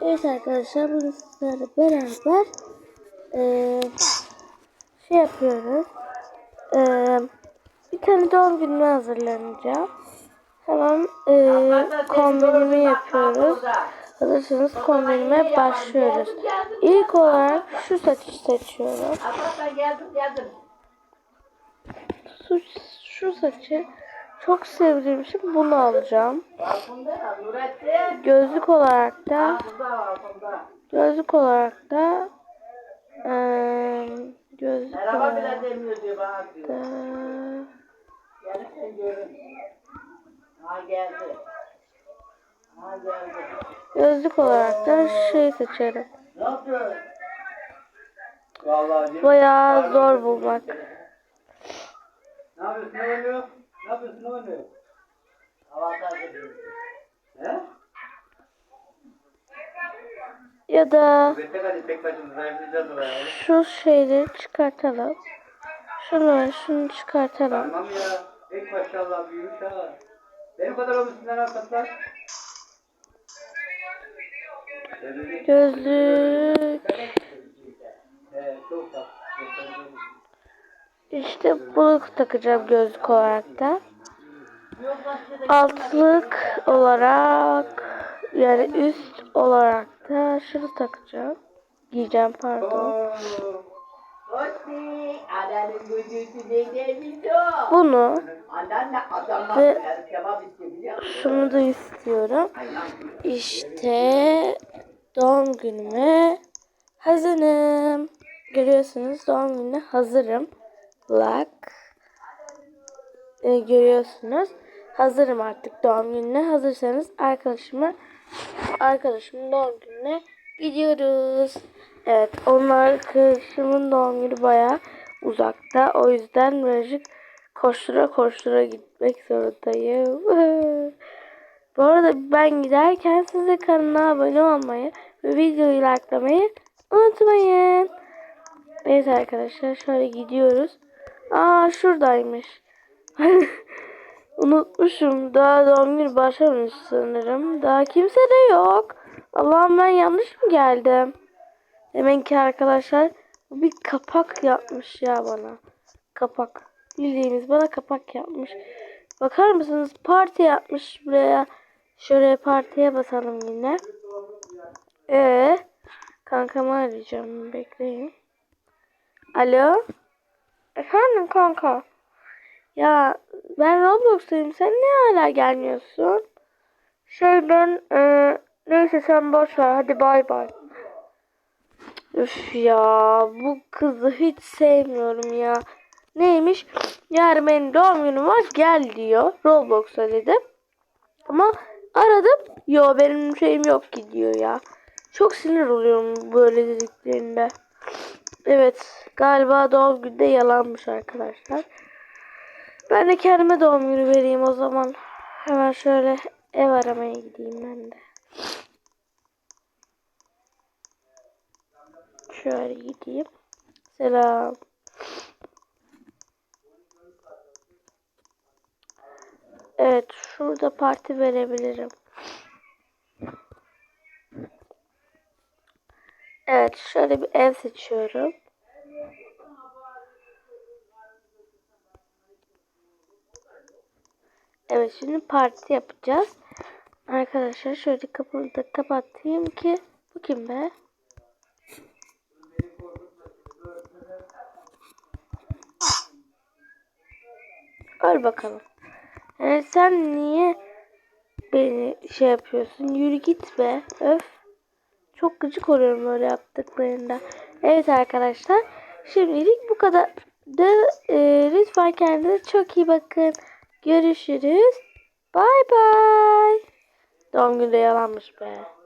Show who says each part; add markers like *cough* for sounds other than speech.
Speaker 1: Evet arkadaşlar bugün sizlerle beraber eee, şey yapıyoruz. Eee, bir tane doğum gününe hazırlanacağım. Hemen eee kombinimi yapıyoruz. Hazırsanız kombinime başlıyoruz. İlk olarak şu saçı seçiyorum. Şu, şu saçı çok sevdiğim için bunu alacağım. Gözlük olarak da. Gözlük olarak da eee gözlük
Speaker 2: Merhaba bile
Speaker 1: olarak
Speaker 2: demiyor diyor bana diyor.
Speaker 1: da
Speaker 2: Gelirsin görün. Ha geldi. Ha geldi.
Speaker 1: gözlük olarak da şey seçerim.
Speaker 3: Ne yapıyorsun? Vallahi
Speaker 1: Bayağı zor bulmak.
Speaker 3: ne yapıyorsun? Ne oynuyor? Ne yapıyorsun? Ne oynuyor?
Speaker 2: Havadan geliyor.
Speaker 3: He?
Speaker 1: Ya da
Speaker 3: Bekle hadi tek başımıza zayıflayacağız oraya.
Speaker 1: şu şeyleri çıkartalım. Şunu şunu çıkartalım.
Speaker 3: Tamam ya. Tek maşallah büyümüş ha. Benim kadar olmuşsun lan arkadaşlar.
Speaker 1: Gözlük.
Speaker 3: He çok tatlı.
Speaker 1: İşte bunu takacağım gözlük olarak da. Altlık olarak yani üst olarak da şunu takacağım. Giyeceğim pardon. Bunu Ve- şunu da istiyorum. İşte doğum günüme hazırım. Görüyorsunuz doğum gününe hazırım. Like. Ee, görüyorsunuz. Hazırım artık doğum gününe. Hazırsanız arkadaşımı arkadaşımın doğum gününe gidiyoruz. Evet, onun arkadaşımın doğum günü bayağı uzakta. O yüzden birazcık koştura koştura gitmek zorundayım. *laughs* Bu arada ben giderken siz de kanala abone olmayı ve videoyu likelamayı unutmayın. Evet arkadaşlar şöyle gidiyoruz. Aa şuradaymış. *laughs* Unutmuşum. Daha doğum günü başlamış sanırım. Daha kimse de yok. Allah'ım ben yanlış mı geldim? Demek ki arkadaşlar bir kapak yapmış ya bana. Kapak. Bildiğiniz bana kapak yapmış. Bakar mısınız? Parti yapmış buraya. Şöyle partiye basalım yine. Ee, kankamı arayacağım. Bekleyin. Alo? Efendim kanka? Ya ben Roblox'tayım. Sen niye hala gelmiyorsun? Şey ben e, neyse sen boş ver. Hadi bay bay. Üf ya bu kızı hiç sevmiyorum ya. Neymiş? Yarın benim doğum günüm var gel diyor. Roblox'a dedim. Ama aradım. Yo benim şeyim yok ki diyor ya. Çok sinir oluyorum böyle dediklerinde. Evet galiba doğum günde yalanmış arkadaşlar. Ben de kendime doğum günü vereyim o zaman. Hemen şöyle ev aramaya gideyim ben de. Şöyle gideyim. Selam. Evet, şurada parti verebilirim. Evet, şöyle bir ev seçiyorum. Evet, şimdi parti yapacağız. Arkadaşlar şöyle kapıyı da kapatayım ki bu kim be? Öl bakalım. Yani sen niye beni şey yapıyorsun? Yürü git be. Öf. Çok gıcık oluyorum böyle yaptıklarında. Evet arkadaşlar. Şimdilik bu kadar. Da, e, lütfen kendinize çok iyi bakın. Görüşürüz. Bay bay. Doğum günü de yalanmış be.